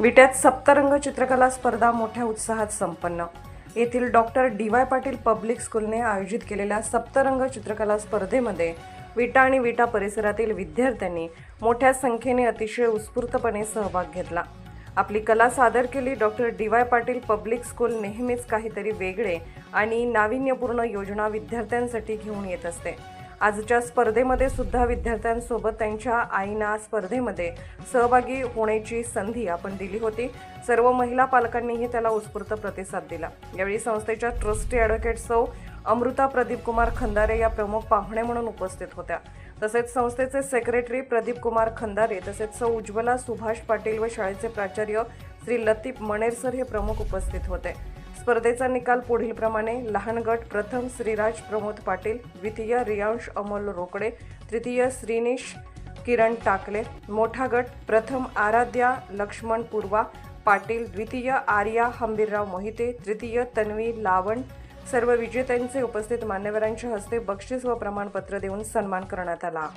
विट्यात सप्तरंग चित्रकला स्पर्धा मोठ्या उत्साहात संपन्न. येथील doctor D Y Patil public स्कूलने आयोजित केलेल्या सप्तरंग चित्रकला स्पर्धेमध्ये विटा आणि विटा परिसरातील विद्यार्थ्यांनी मोठ्या संख्येने अतिशय उत्स्फूर्तपणे सहभाग घेतला. आपली कला सादर केली doctor D Y Patil public school नेहमीच काहीतरी वेगळे आणि नाविन्यपूर्ण योजना विद्यार्थ्यांसाठी घेऊन येत असते. आजच्या स्पर्धेमध्ये सुद्धा विद्यार्थ्यांसोबत त्यांच्या आईना स्पर्धेमध्ये सहभागी होण्याची संधी आपण दिली होती. सर्व महिला पालकांनीही त्याला उत्स्फूर्त प्रतिसाद दिला. यावेळी संस्थेच्या ट्रस्टी ॲडव्होकेट सौ अमृता प्रदीप कुमार खंदारे या प्रमुख पाहुणे म्हणून उपस्थित होत्या. तसेच संस्थेचे सेक्रेटरी प्रदीप कुमार खंदारे तसेच सौ उज्ज्वला सुभाष पाटील व शाळेचे प्राचार्य श्री लतीफ मणेरसर हे प्रमुख उपस्थित होते. स्पर्धेचा निकाल पुढीलप्रमाणे लहान गट प्रथम श्रीराज प्रमोद पाटील द्वितीय रियांश अमोल रोकडे तृतीय श्रीनिश किरण टाकले. मोठा गट प्रथम आराध्या लक्ष्मण पूर्वा पाटील द्वितीय आर्या हंबीरराव मोहिते तृतीय तन्वी लावण. सर्व विजेत्यांचे उपस्थित मान्यवरांच्या हस्ते बक्षीस व प्रमाणपत्र देऊन सन्मान करण्यात आला.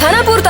खानापूर